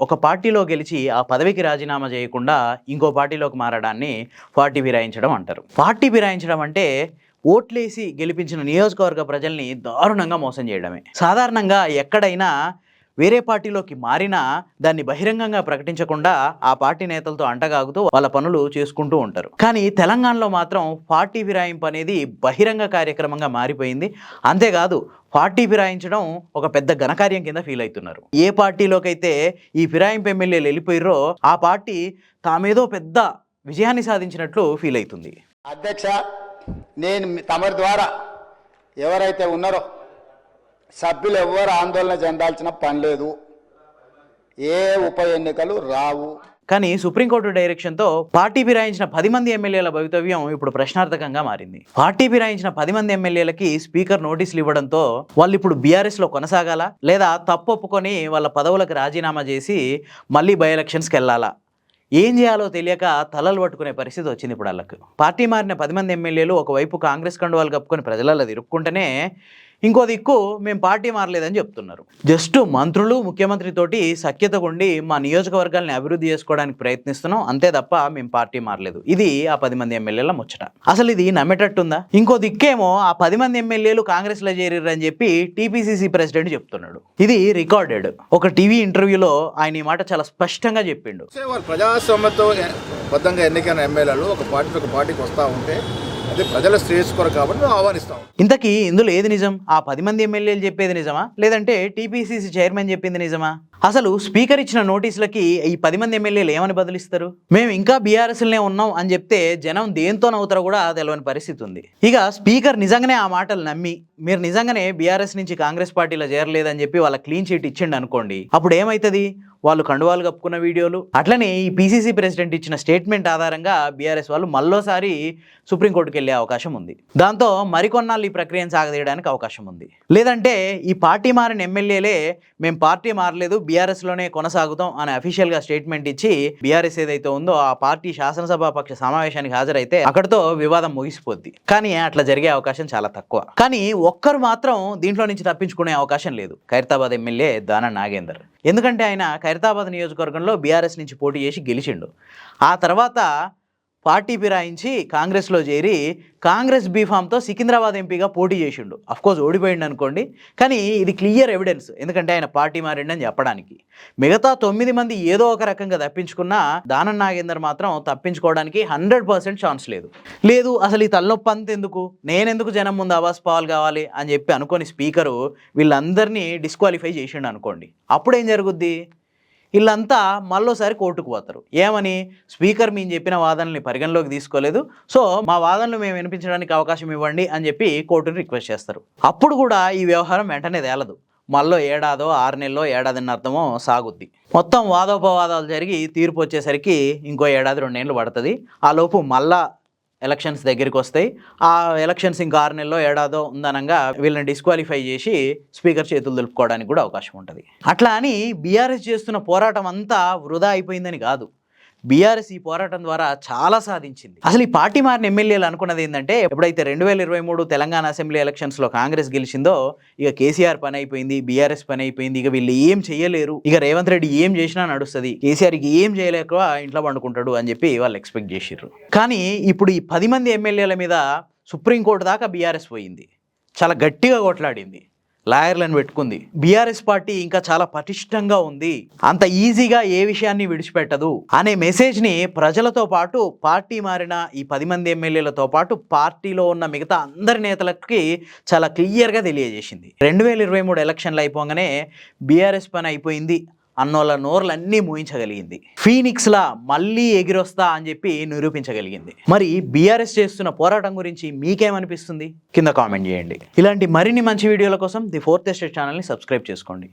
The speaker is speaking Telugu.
ఒక పార్టీలో గెలిచి ఆ పదవికి రాజీనామా చేయకుండా ఇంకో పార్టీలోకి మారడాన్ని పార్టీ ఫిరాయించడం అంటారు. పార్టీ ఫిరాయించడం అంటే ఓట్లేసి గెలిపించిన నియోజకవర్గ ప్రజల్ని దారుణంగా మోసం చేయడమే. సాధారణంగా ఎక్కడైనా వేరే పార్టీలోకి మారినా దాన్ని బహిరంగంగా ప్రకటించకుండా ఆ పార్టీ నేతలతో అంటగాగుతూ వాళ్ళ పనులు చేసుకుంటూ ఉంటారు. కానీ తెలంగాణలో మాత్రం పార్టీ ఫిరాయింపు అనేది బహిరంగ కార్యక్రమంగా మారిపోయింది. అంతేకాదు పార్టీ ఫిరాయించడం ఒక పెద్ద ఘనకార్యం కింద ఫీల్ అవుతున్నారు. ఏ పార్టీలోకైతే ఈ ఫిరాయింపు ఎమ్మెల్యేలు వెళ్ళిపోయారో ఆ పార్టీ తామేదో పెద్ద విజయాన్ని సాధించినట్లు ఫీల్ అవుతుంది. అధ్యక్ష నేను తమరి ద్వారా ఎవరైతే ఉన్నారో సభ్యులు ఎవ్వరు ఆందోళన చెందాల్సిన పని లేదు. ఏ ఉప ఎన్నికలు రావు. కానీ సుప్రీంకోర్టు డైరెక్షన్తో పార్టీ ఫిరాయించిన పది మంది ఎమ్మెల్యేల భవితవ్యం ఇప్పుడు ప్రశ్నార్థకంగా మారింది. పార్టీ ఫిరాయించిన పది మంది ఎమ్మెల్యేలకి స్పీకర్ నోటీసులు ఇవ్వడంతో వాళ్ళు ఇప్పుడు బీఆర్ఎస్లో కొనసాగాలా? లేదా తప్పు ఒప్పుకొని వాళ్ళ పదవులకు రాజీనామా చేసి మళ్ళీ బై ఎలక్షన్స్కి వెళ్ళాలా? ఏం చేయాలో తెలియక తలలు పట్టుకునే పరిస్థితి వచ్చింది ఇప్పుడు వాళ్ళకు. పార్టీ మారిన పది మంది ఎమ్మెల్యేలు ఒకవైపు కాంగ్రెస్ కండువాలు కప్పుకొని ప్రజలలో తిరుక్కుంటేనే ఇంకో దిక్కు మేము పార్టీ మారలేదని చెప్తున్నారు. జస్ట్ మంత్రులు ముఖ్యమంత్రితోటి సఖ్యత ఉండి మా నియోజకవర్గాల్ని అభివృద్ధి చేసుకోవడానికి ప్రయత్నిస్తున్నాం. అంతే తప్ప మేము పార్టీ మారలేదు. ఇది ఆ పది మంది ఎమ్మెల్యేల ముచ్చట. అసలు ఇది నమ్మేటట్టుందా? ఇంకో దిక్కేమో ఆ పది మంది ఎమ్మెల్యేలు కాంగ్రెస్లో చేరిర్రని చెప్పి టీపీసీసీ ప్రెసిడెంట్ చెప్తున్నాడు. ఇది రికార్డెడ్. ఒక టీవీ ఇంటర్వ్యూలో ఆయన ఈ మాట చాలా స్పష్టంగా చెప్పిండు. సే వారు ప్రజాస్వామ్యంతో ఎన్నికైన ఎమ్మెల్యేలు ఒక పార్టీ ఒక పార్టీకి వస్తూ ఉంటే అది ప్రజల శ్రేయస్ కొరకు కాబట్టి మేము ఆహ్వానిస్తాం. ఇంతకీ ఇందులో ఏది నిజం? ఆ పది మంది ఎమ్మెల్యేలు చెప్పేది నిజమా? లేదంటే టీపీసీసీ చైర్మన్ చెప్పింది నిజమా? అసలు స్పీకర్ ఇచ్చిన నోటీసులకి ఈ పది మంది ఎమ్మెల్యేలు ఏమని బదిలిస్తారు? మేము ఇంకా బీఆర్ఎస్లనే ఉన్నాం అని చెప్తే జనం దేంతోనవుతారో కూడా తెలియని పరిస్థితి ఉంది. ఇక స్పీకర్ నిజంగానే ఆ మాటలు నమ్మి మీరు నిజంగానే బీఆర్ఎస్ నుంచి కాంగ్రెస్ పార్టీలో చేరలేదని చెప్పి వాళ్ళ క్లీన్ చీట్ ఇచ్చిండు అనుకోండి అప్పుడు ఏమవుతుంది వాళ్ళు కండువాలు కప్పుకున్న వీడియోలు. అట్లనే ఈ పీసీసీ ప్రెసిడెంట్ ఇచ్చిన స్టేట్మెంట్ ఆధారంగా బీఆర్ఎస్ వాళ్ళు మళ్ళోసారి సుప్రీంకోర్టుకు వెళ్ళే అవకాశం ఉంది. దాంతో మరికొన్నాళ్ళు ఈ ప్రక్రియను సాగదీయడానికి అవకాశం ఉంది. లేదంటే ఈ పార్టీ మారిన ఎమ్మెల్యేలే మేము పార్టీ మారలేదు బీఆర్ఎస్లోనే కొనసాగుతాం అని అఫీషియల్గా స్టేట్మెంట్ ఇచ్చి బీఆర్ఎస్ ఏదైతే ఉందో ఆ పార్టీ శాసనసభ పక్ష సమావేశానికి హాజరైతే అక్కడితో వివాదం ముగిసిపోద్ది. కానీ అట్లా జరిగే అవకాశం చాలా తక్కువ. కానీ ఒక్కరు మాత్రం దీంట్లో నుంచి తప్పించుకునే అవకాశం లేదు. ఖైరతాబాద్ ఎమ్మెల్యే దాన నాగేందర్. ఎందుకంటే ఆయన ఖైరతాబాద్ నియోజకవర్గంలో బీఆర్ఎస్ నుంచి పోటీ చేసి గెలిచిండు. ఆ తర్వాత పార్టీ ఫిరాయించి కాంగ్రెస్లో చేరి కాంగ్రెస్ బీఫామ్తో సికింద్రాబాద్ ఎంపీగా పోటీ చేసిండు. కోర్స్ ఓడిపోయిండు అనుకోండి. కానీ ఇది క్లియర్ ఎవిడెన్స్ ఎందుకంటే ఆయన పార్టీ మారిండని చెప్పడానికి. మిగతా తొమ్మిది మంది ఏదో ఒక రకంగా తప్పించుకున్నా దానం నాగేందర్ మాత్రం తప్పించుకోవడానికి హండ్రెడ్ పర్సెంట్ ఛాన్స్ లేదు. లేదు అసలు ఈ తలనొప్పి అంత ఎందుకు? నేనెందుకు జనం ముందు ఆవాస్ పాలు కావాలి అని చెప్పి అనుకోని స్పీకరు వీళ్ళందరినీ డిస్క్వాలిఫై చేసిండు అనుకోండి. అప్పుడు ఏం జరుగుద్ది? వీళ్ళంతా మళ్ళోసారి కోర్టుకు పోతారు. ఏమని? స్పీకర్ మేము చెప్పిన వాదనల్ని పరిగణలోకి తీసుకోలేదు. సో మా వాదనలు మేము వినిపించడానికి అవకాశం ఇవ్వండి అని చెప్పి కోర్టుని రిక్వెస్ట్ చేస్తారు. అప్పుడు కూడా ఈ వ్యవహారం వెంటనే తేలదు. మళ్ళీ ఏడాదో ఆరు నెలలో ఏడాదిన్నర్థమో సాగుద్ది. మొత్తం వాదోపవాదాలు జరిగి తీర్పు వచ్చేసరికి ఇంకో ఏడాది రెండేళ్ళు పడుతుంది. ఆ లోపు మళ్ళా ఎలక్షన్స్ దగ్గరికి వస్తాయి. ఆ ఎలక్షన్స్ ఇంకా ఆరు నెలలో ఏడాదో ఉందనంగా వీళ్ళని డిస్క్వాలిఫై చేసి స్పీకర్ చేతులు దులుపుకోవడానికి కూడా అవకాశం ఉంటుంది. అట్లా అని బీఆర్ఎస్ చేస్తున్న పోరాటం అంతా వృధా అయిపోయిందని కాదు. బీఆర్ఎస్ ఈ పోరాటం ద్వారా చాలా సాధించింది. అసలు ఈ పార్టీ మారిన ఎమ్మెల్యేలు అనుకున్నది ఏంటంటే ఎప్పుడైతే రెండు వేల ఇరవై మూడు తెలంగాణ అసెంబ్లీ ఎలక్షన్స్లో కాంగ్రెస్ గెలిచిందో ఇక కేసీఆర్ పని అయిపోయింది బీఆర్ఎస్ పని అయిపోయింది ఇక వీళ్ళు ఏం చేయలేరు ఇక రేవంత్ రెడ్డి ఏం చేసినా నడుస్తుంది కేసీఆర్కి ఏం చేయలేక ఇంట్లో పండుకుంటాడు అని చెప్పి వాళ్ళు ఎక్స్పెక్ట్ చేసిర్రు. కానీ ఇప్పుడు ఈ పది మంది ఎమ్మెల్యేల మీద సుప్రీంకోర్టు దాకా బీఆర్ఎస్ పోయింది. చాలా గట్టిగా కొట్లాడింది. లాయర్లను పెట్టుకుంది. బీఆర్ఎస్ పార్టీ ఇంకా చాలా పటిష్టంగా ఉంది. అంత ఈజీగా ఏ విషయాన్ని విడిచిపెట్టదు అనే మెసేజ్ని ప్రజలతో పాటు పార్టీ మారిన ఈ పది మంది ఎమ్మెల్యేలతో పాటు పార్టీలో ఉన్న మిగతా అందరి నేతలకి చాలా క్లియర్గా తెలియజేసింది. రెండు వేల ఇరవై మూడు ఎలక్షన్లు అయిపోగానే బీఆర్ఎస్ పని అయిపోయింది. అన్నోళ్ళ నోర్లన్నీ మూయించగలిగింది. ఫీనిక్స్లా మళ్ళీ ఎగిరొస్తా అని చెప్పి నిరూపించగలిగింది. మరి బీఆర్ఎస్ చేస్తున్న పోరాటం గురించి మీకేమనిపిస్తుంది? కింద కామెంట్ చేయండి. ఇలాంటి మరిన్ని మంచి వీడియోల కోసం ది ఫోర్త్ ఎస్టేట్ ఛానల్ని సబ్స్క్రైబ్ చేసుకోండి.